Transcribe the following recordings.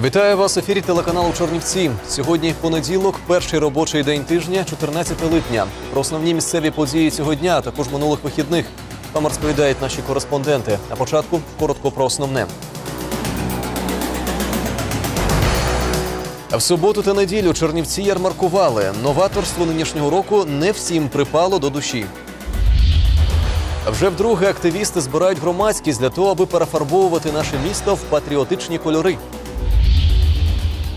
Вітаю вас в ефірі телеканалу Чорнівці. Сьогодні понеділок, перший робочий день тижня, 14 липня. Про основні місцеві події цього дня, також минулих вихідних. Вам розповідають наші кореспонденти. На початку коротко про основне. В суботу та неділю Чернівці ярмаркували. Новаторство нинішнього року не всім припало до душі. Вже вдруге активісти збирають громадськість для того, аби перефарбовувати наше місто в патріотичні кольори.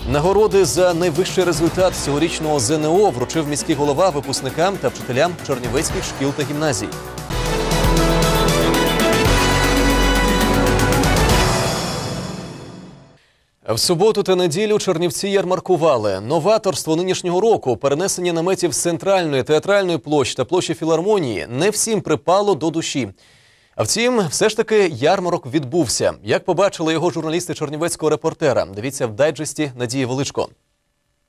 Нагороди за найвищий результат цьогорічного ЗНО вручив міський голова випускникам та вчителям чернівецьких шкіл та гімназій. В суботу та неділю Чернівці ярмаркували. Новаторство нинішнього року, перенесення наметів з центральної театральної площі та площі філармонії не всім припало до душі. А втім, все ж таки ярмарок відбувся. Як побачили його журналісти чернівецького репортера, дивіться в дайджесті Надії Величко.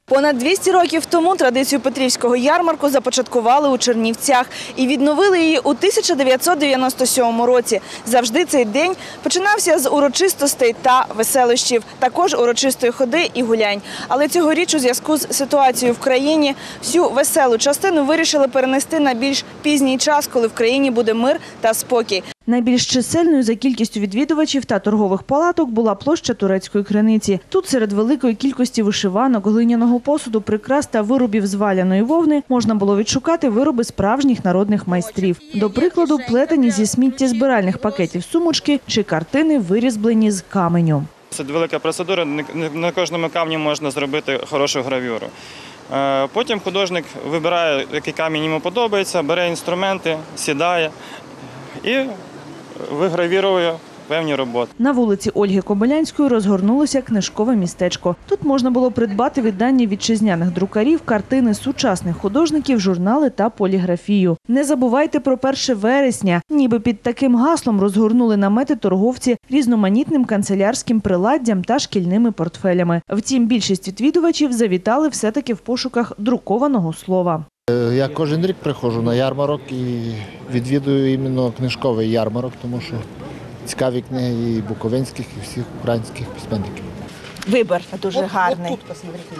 Понад 200 років тому традицію Петрівського ярмарку започаткували у Чернівцях і відновили її у 1997 році. Завжди цей день починався з урочистостей та веселощів, також урочистої ходи і гулянь. Але цьогоріч у зв'язку з ситуацією в країні всю веселу частину вирішили перенести на більш пізній час, коли в країні буде мир та спокій. Найбільш чисельною за кількістю відвідувачів та торгових палаток була площа турецької криниці. Тут серед великої кількості вишиванок, глиняного посуду, прикрас та виробів з валяної вовни можна було відшукати вироби справжніх народних майстрів. До прикладу, плетені зі сміттєзбиральних пакетів сумочки чи картини, вирізблені з каменю. Це велика процедура, на кожному камні можна зробити хорошу гравюру. Е, Потім художник вибирає, який камінь йому подобається, бере інструменти, сідає і вигравірує певні роботи. На вулиці Ольги Кобилянської розгорнулося книжкове містечко. Тут можна було придбати віддання вітчизняних друкарів, картини сучасних художників, журнали та поліграфію. Не забувайте про 1 вересня. Ніби під таким гаслом розгорнули намети торговці різноманітним канцелярським приладдям та шкільними портфелями. Втім, більшість відвідувачів завітали все-таки в пошуках друкованого слова. Е, Я кожен рік приходжу на ярмарок і відвідую іменно книжковий ярмарок, тому що цікаві книги і буковинських, і всіх українських письменників. Вибір дуже гарний. Вот тут, посмотрите.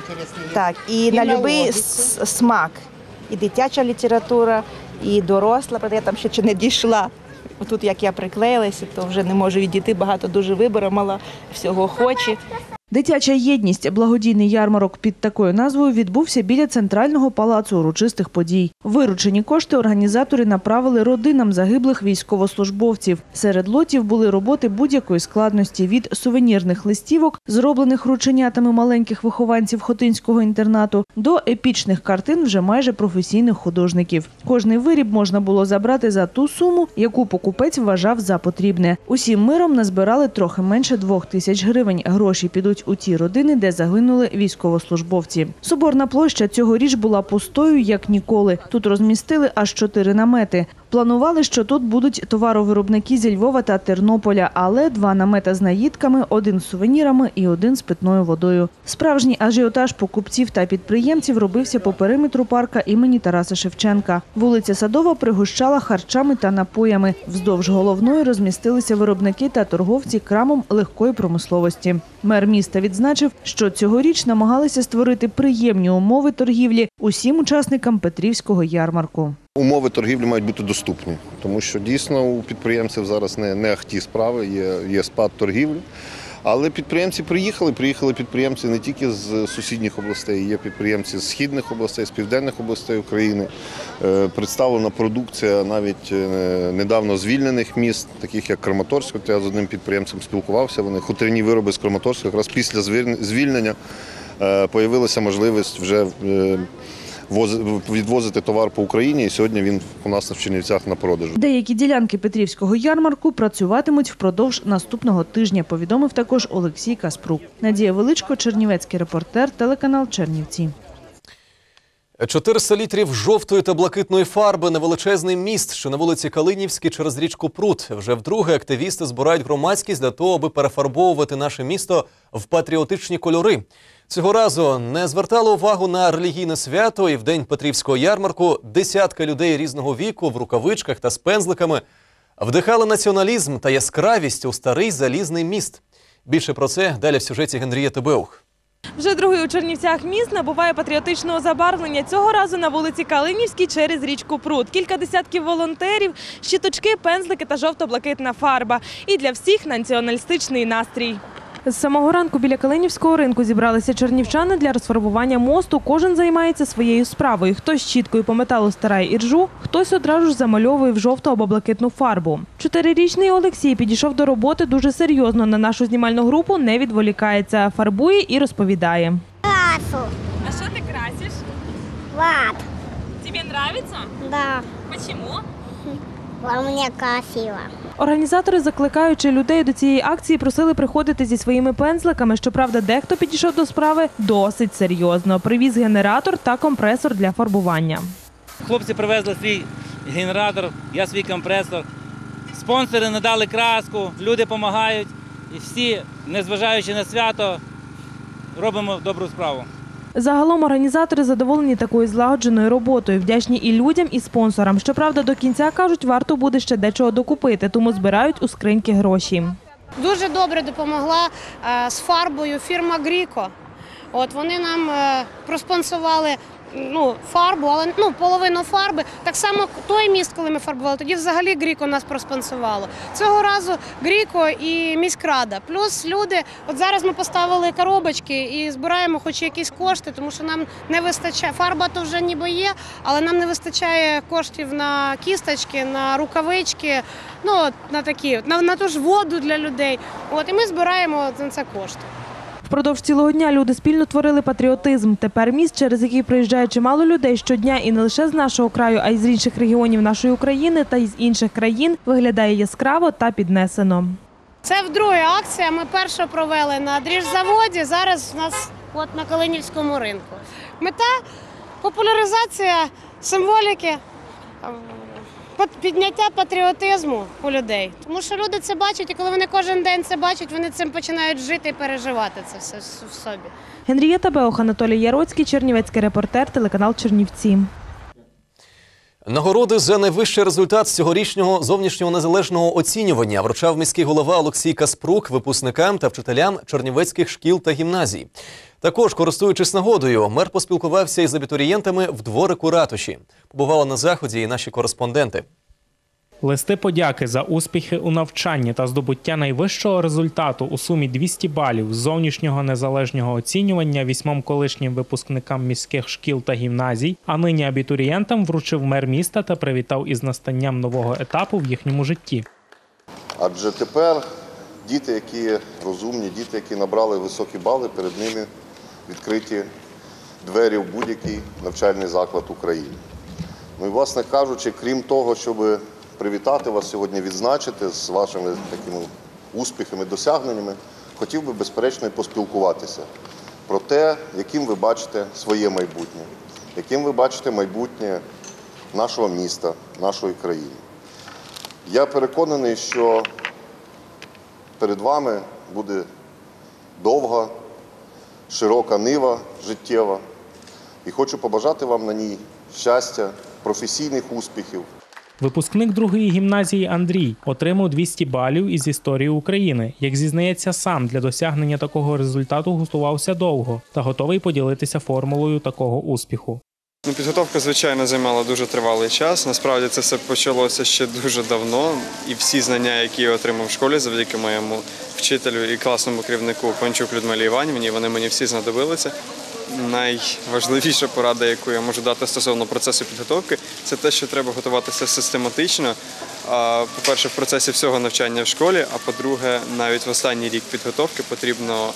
Так, і, І на будь-який смак. І дитяча література, і доросла, правда, я там ще чи не дійшла. Тут як я приклеїлася, то вже не можу відійти, багато дуже вибору, мало всього хоче. Дитяча єдність, благодійний ярмарок під такою назвою відбувся біля центрального палацу урочистих подій. Виручені кошти організатори направили родинам загиблих військовослужбовців. Серед лотів були роботи будь-якої складності від сувенірних листівок, зроблених рученятами маленьких вихованців хотинського інтернату, до епічних картин вже майже професійних художників. Кожний виріб можна було забрати за ту суму, яку покупець вважав за потрібне. Усім миром назбирали трохи менше двох тисяч гривень. Гроші підуть у ті родини, де загинули військовослужбовці. Соборна площа цьогоріч була пустою як ніколи. Тут розмістили аж чотири намети. Планували, що тут будуть товаровиробники зі Львова та Тернополя, але два намета з наїдками, один з сувенірами і один з питною водою. Справжній ажіотаж покупців та підприємців робився по периметру парка імені Тараса Шевченка. Вулиця Садова пригощала харчами та напоями. Вздовж головної розмістилися виробники та торговці крамом легкої промисловості. Мер міста відзначив, що цьогоріч намагалися створити приємні умови торгівлі усім учасникам Петрівського ярмарку. Умови торгівлі мають бути доступні, тому що дійсно у підприємців зараз не, не ахті справи, є, є спад торгівлі. Але підприємці приїхали. Приїхали підприємці не тільки з сусідніх областей, є підприємці з східних областей, з південних областей України. Е, Представлена продукція навіть е, недавно звільнених міст, таких як Краматорськ. От я з одним підприємцем спілкувався. Вони хуторні вироби з Краматорська, якраз після звільнення е, появилася можливість вже відвозити товар по Україні. І сьогодні він у нас в Чернівцях на продажу. Деякі ділянки Петрівського ярмарку працюватимуть впродовж наступного тижня, повідомив також Олексій Каспрук. Надія Величко, Чернівецький репортер, телеканал Чернівці. 400 літрів жовтої та блакитної фарби на величезний міст, що на вулиці Калинівській через річку Прут. Вже вдруге активісти збирають громадськість для того, аби перефарбовувати наше місто в патріотичні кольори. Цього разу не звертало увагу на релігійне свято, і в день Петрівського ярмарку десятки людей різного віку в рукавичках та з пензликами вдихали націоналізм та яскравість у старий залізний міст. Більше про це далі в сюжеті Генрієти Беух. Вже другий у Чернівцях міст набуває патріотичного забарвлення. Цього разу на вулиці Калинівській через річку Прут. Кілька десятків волонтерів, щиточки, пензлики та жовто-блакитна фарба. І для всіх націоналістичний настрій. З самого ранку біля Калинівського ринку зібралися чернівчани для розфарбування мосту. Кожен займається своєю справою. Хтось щіткою по металу старає іржу, хтось одразу ж замальовує в жовту або блакитну фарбу. Чотирирічний Олексій підійшов до роботи дуже серйозно. На нашу знімальну групу не відволікається, фарбує і розповідає. Красу. А що ти красиш? Вот. Тебе нравится? Да. Почему? Во мне красиво. Організатори, закликаючи людей до цієї акції, просили приходити зі своїми пензликами. Щоправда, дехто підійшов до справи досить серйозно. Привіз генератор та компресор для фарбування. Хлопці привезли свій генератор, я свій компресор. Спонсори надали краску, люди допомагають. І всі, незважаючи на свято, робимо добру справу. Загалом організатори задоволені такою злагодженою роботою, вдячні і людям, і спонсорам. Щоправда, до кінця кажуть, варто буде ще дечого докупити, тому збирають у скриньки гроші. Дуже добре допомогла е, з фарбою фірма Гріко. От вони нам е, проспонсували ну, фарбу, але ну, половину фарби. Так само той міст, коли ми фарбували, тоді взагалі Гріко нас проспонсувало. Цього разу Гріко і міськрада. Плюс люди, от зараз ми поставили коробочки і збираємо хоч якісь кошти, тому що нам не вистачає. Фарба то вже ніби є, але нам не вистачає коштів на кісточки, на рукавички, ну на такі, на, на ту ж воду для людей. От і ми збираємо на це кошти. Впродовж цілого дня люди спільно творили патріотизм. Тепер міст, через який приїжджає чимало людей щодня, і не лише з нашого краю, а й з інших регіонів нашої України та й з інших країн, виглядає яскраво та піднесено. Це вдруге акція. Ми першу провели на дріжзаводі. Зараз у нас от на Калинівському ринку. Мета популяризація символіки, підняття патріотизму у людей. Тому що люди це бачать, і коли вони кожен день це бачать, вони цим починають жити і переживати це все в собі. Генрієта Беох, Анатолій Яроцький, Чернівецький репортер, телеканал Чернівці. Нагороди за найвищий результат з цьогорічного зовнішнього незалежного оцінювання вручав міський голова Олексій Каспрук випускникам та вчителям чернівецьких шкіл та гімназій. Також, користуючись нагодою, мер поспілкувався із абітурієнтами в дворику ратуші. Побували на заході і наші кореспонденти. Листи подяки за успіхи у навчанні та здобуття найвищого результату у сумі 200 балів з зовнішнього незалежного оцінювання вісьмом колишнім випускникам міських шкіл та гімназій, а нині абітурієнтам вручив мер міста та привітав із настанням нового етапу в їхньому житті. Адже тепер діти, які розумні, діти, які набрали високі бали, перед ними відкриті двері в будь-який навчальний заклад України. Ну і, власне кажучи, крім того, щоб привітати вас сьогодні, відзначити з вашими такими успіхами, досягненнями, хотів би, безперечно, і поспілкуватися про те, яким ви бачите своє майбутнє, яким ви бачите майбутнє нашого міста, нашої країни. Я переконаний, що перед вами буде довга, широка нива життєва. І хочу побажати вам на ній щастя, професійних успіхів. Випускник другої гімназії Андрій отримав 200 балів із історії України. Як зізнається сам, для досягнення такого результату готувався довго та готовий поділитися формулою такого успіху. Ну, підготовка, звичайно, займала дуже тривалий час. Насправді це все почалося ще дуже давно, і всі знання, які я отримав в школі, завдяки моєму вчителю і класному керівнику Панчук Людмилі Іванівні, вони мені всі знадобилися. Найважливіша порада, яку я можу дати стосовно процесу підготовки, це те, що треба готуватися систематично. По-перше, в процесі всього навчання в школі, а по-друге, навіть в останній рік підготовки потрібно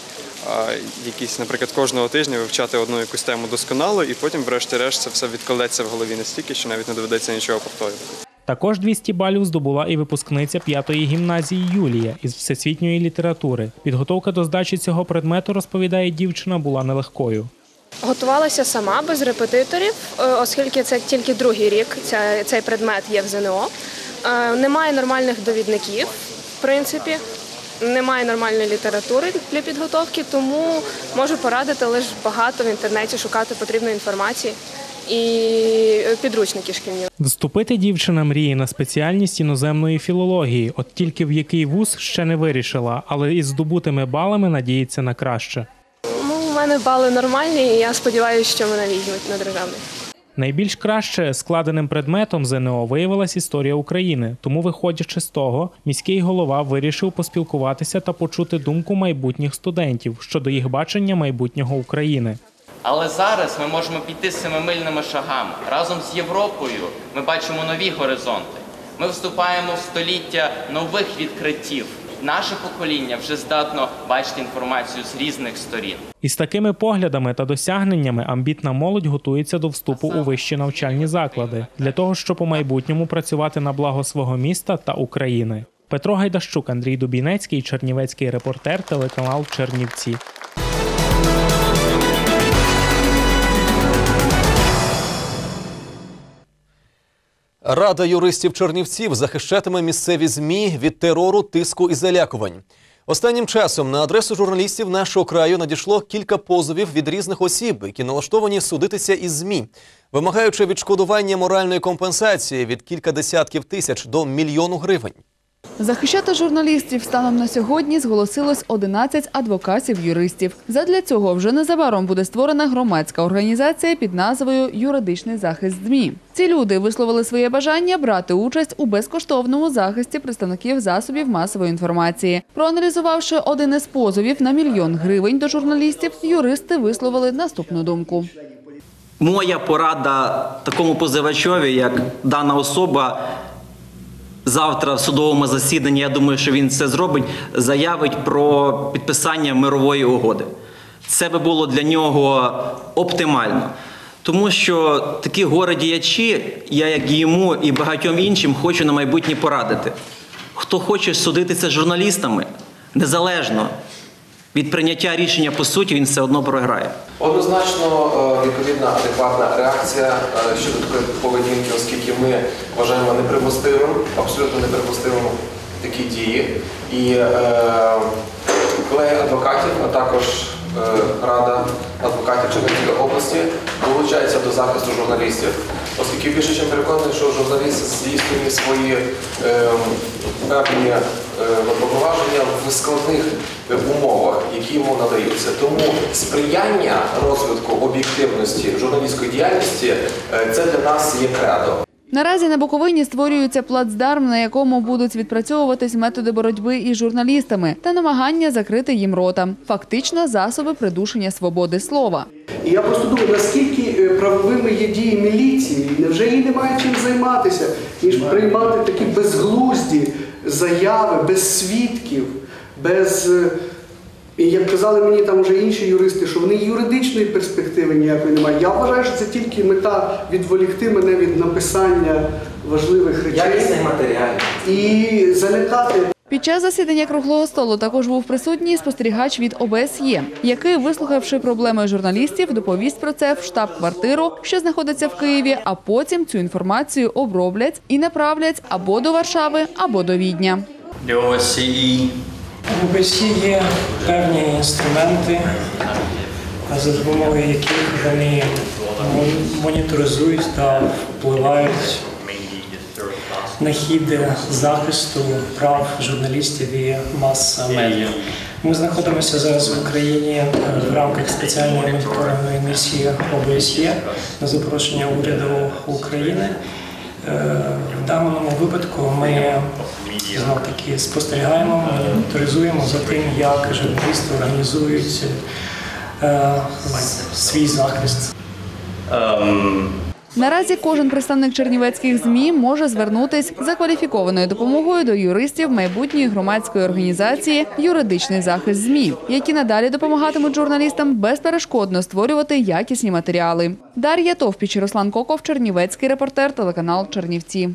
якісь, наприклад, кожного тижня вивчати одну якусь тему досконало, і потім, врешті-решт, це все відкладеться в голові настільки, що навіть не доведеться нічого повторювати. Також 200 балів здобула і випускниця п'ятої гімназії Юлія із всесвітньої літератури. Підготовка до здачі цього предмету, розповідає дівчина, була нелегкою. Готувалася сама без репетиторів, е, оскільки це тільки другий рік ця- цей предмет є в ЗНО. Е, Немає нормальних довідників, в принципі, немає нормальної літератури для підготовки, тому можу порадити лише багато в інтернеті шукати потрібної інформації і підручники шкільні. Вступити дівчина мріє на спеціальність іноземної філології, от тільки в який вуз ще не вирішила, але із здобутими балами надіється на краще. Ну, у мене бали нормальні, і я сподіваюся, що мене візьмуть на державний. Найбільш краще складеним предметом ЗНО виявилась історія України. Тому, виходячи з того, міський голова вирішив поспілкуватися та почути думку майбутніх студентів щодо їх бачення майбутнього України. Але зараз ми можемо піти семимильними шагами. Разом з Європою ми бачимо нові горизонти. Ми вступаємо в століття нових відкриттів. Наше покоління вже здатно бачити інформацію з різних сторін. Із такими поглядами та досягненнями амбітна молодь готується до вступу у вищі навчальні заклади для того, щоб у майбутньому працювати на благо свого міста та України. Петро Гайдащук, Андрій Дубінецький, Чернівецький репортер, телеканал Чернівці. Рада юристів Чернівців захищатиме місцеві змі від терору, тиску і залякувань. Останнім часом на адресу журналістів нашого краю надійшло кілька позовів від різних осіб, які налаштовані судитися із змі, вимагаючи відшкодування моральної компенсації від кілька десятків тисяч до мільйону гривень. Захищати журналістів станом на сьогодні зголосилось 11 адвокатів-юристів. Задля цього вже незабаром буде створена громадська організація під назвою Юридичний захист ЗМІ. Ці люди висловили своє бажання брати участь у безкоштовному захисті представників засобів масової інформації. Проаналізувавши один із позовів на мільйон гривень до журналістів, юристи висловили наступну думку. Моя порада такому позивачові, як дана особа, завтра в судовому засіданні, я думаю, що він це зробить, заявить про підписання мирової угоди. Це би було для нього оптимально. Тому що такі горе-діячі, я як і йому і багатьом іншим хочу на майбутнє порадити. Хто хоче судитися з журналістами, незалежно від прийняття рішення по суті, він все одно програє. Однозначно е, відповідна адекватна реакція е, щодо такої поведінки, оскільки ми вважаємо неприпустимим, абсолютно неприпустимим такі дії. І е, колеги адвокатів, а також е, Рада адвокатів Чернігівської області долучається до захисту журналістів, оскільки більше чим переконаний, що журналісти здійснює свої е, певні е, повноваження в складних е, умовах, які йому надаються. Тому сприяння розвитку об'єктивності журналістської діяльності е, це для нас є кредо. Наразі на Буковині створюється плацдарм, на якому будуть відпрацьовуватись методи боротьби із журналістами та намагання закрити їм рота. Фактично, засоби придушення свободи слова. І я просто думаю, наскільки е, правовими є дії міліції, невже їй немає чим займатися, ніж приймати такі безглузді заяви, без свідків, без. І як казали мені там вже інші юристи, що вони юридичної перспективи ніякої немає. Я вважаю, що це тільки мета відволікти мене від написання важливих речей. Якісний матеріал. І залякати. Під час засідання круглого столу також був присутній спостерігач від ОБСЄ, який, вислухавши проблеми журналістів, доповість про це в штаб-квартиру, що знаходиться в Києві. А потім цю інформацію оброблять і направлять або до Варшави, або до Відня. Для ОСІ в ОБСЄ є певні інструменти, за допомогою яких вони мон- моніторизують та впливають на хід захисту прав журналістів і мас-медіа. Ми знаходимося зараз в Україні е, в рамках спеціальної моніторингової місії ОБСЄ на запрошення уряду України. Е, В даному випадку ми знов таки спостерігаємо, моніторизуємо за тим, як журналісти організують е, свій захист. Наразі кожен представник чернівецьких змі може звернутись за кваліфікованою допомогою до юристів майбутньої громадської організації Юридичний захист змі, які надалі допомагатимуть журналістам безперешкодно створювати якісні матеріали. Дар'я Товпіч, Руслан Коков, Чернівецький репортер, телеканал Чернівці.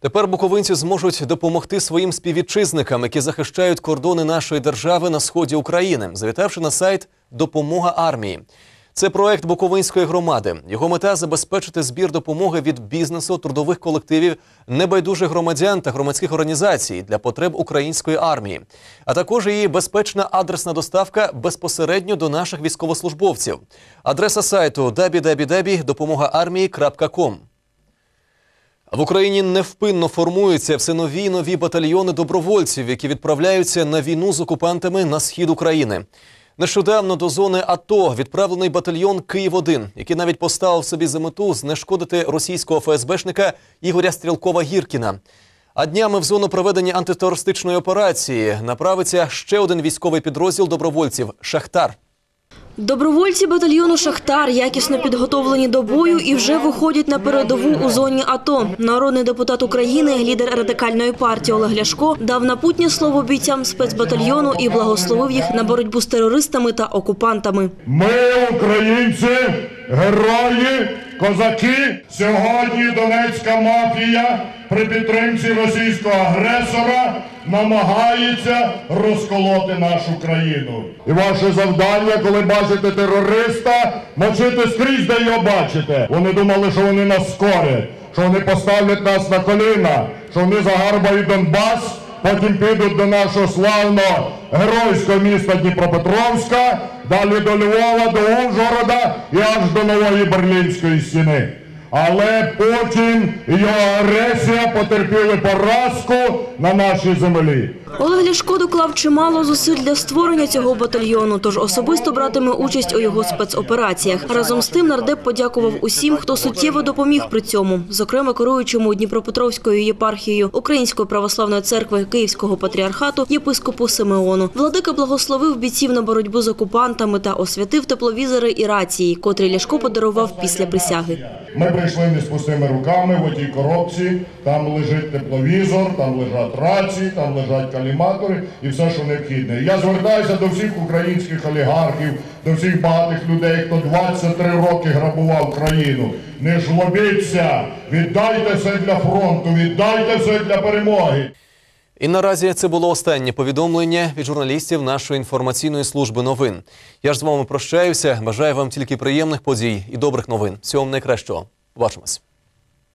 Тепер буковинці зможуть допомогти своїм співвітчизникам, які захищають кордони нашої держави на сході України, завітавши на сайт Допомога армії. Це проект Буковинської громади. Його мета забезпечити збір допомоги від бізнесу, трудових колективів, небайдужих громадян та громадських організацій для потреб української армії, а також її безпечна адресна доставка безпосередньо до наших військовослужбовців. Адреса сайту www допомогаармії.com. В Україні невпинно формуються все нові нові батальйони добровольців, які відправляються на війну з окупантами на схід України. Нещодавно до зони АТО відправлений батальйон Київ-1, який навіть поставив собі за мету знешкодити російського ФСБшника Ігоря Стрілкова-Гіркіна. А днями в зону проведення антитерористичної операції направиться ще один військовий підрозділ добровольців Шахтар. Добровольці батальйону Шахтар якісно підготовлені до бою і вже виходять на передову у зоні АТО. Народний депутат України, лідер радикальної партії Олег Ляшко, дав напутнє слово бійцям спецбатальйону і благословив їх на боротьбу з терористами та окупантами. Ми, українці, герої, козаки. Сьогодні Донецька мафія при підтримці російського агресора намагається розколоти нашу країну. І ваше завдання, коли бачите терориста, мочити скрізь, де його бачите. Вони думали, що вони нас скорять, що вони поставлять нас на коліна, що вони загарбають Донбас. Потім підуть до нашого славного геройського міста Дніпропетровська, далі до Львова, до Ужгорода і аж до нової Берлінської стіни. Але Путін його агресія потерпіли поразку на нашій землі. Олег Ляшко доклав чимало зусиль для створення цього батальйону, тож особисто братиме участь у його спецопераціях. Разом з тим нардеп подякував усім, хто суттєво допоміг при цьому, зокрема керуючому Дніпропетровською єпархією Української православної церкви Київського патріархату єпископу Симеону. Владика благословив бійців на боротьбу з окупантами та освятив тепловізори і рації, котрі Ляшко подарував після присяги. Ми прийшли не з пустими руками в отій коробці. Там лежить тепловізор, там лежать рації, там лежать каліматори і все, що необхідне. Я звертаюся до всіх українських олігархів, до всіх багатих людей, хто 23 роки грабував країну. Не жлобіться, віддайте все для фронту, віддайте все для перемоги. І наразі це було останнє повідомлення від журналістів нашої інформаційної служби новин. Я ж з вами прощаюся. Бажаю вам тільки приємних подій і добрих новин. Всього вам найкращого. Побачимось.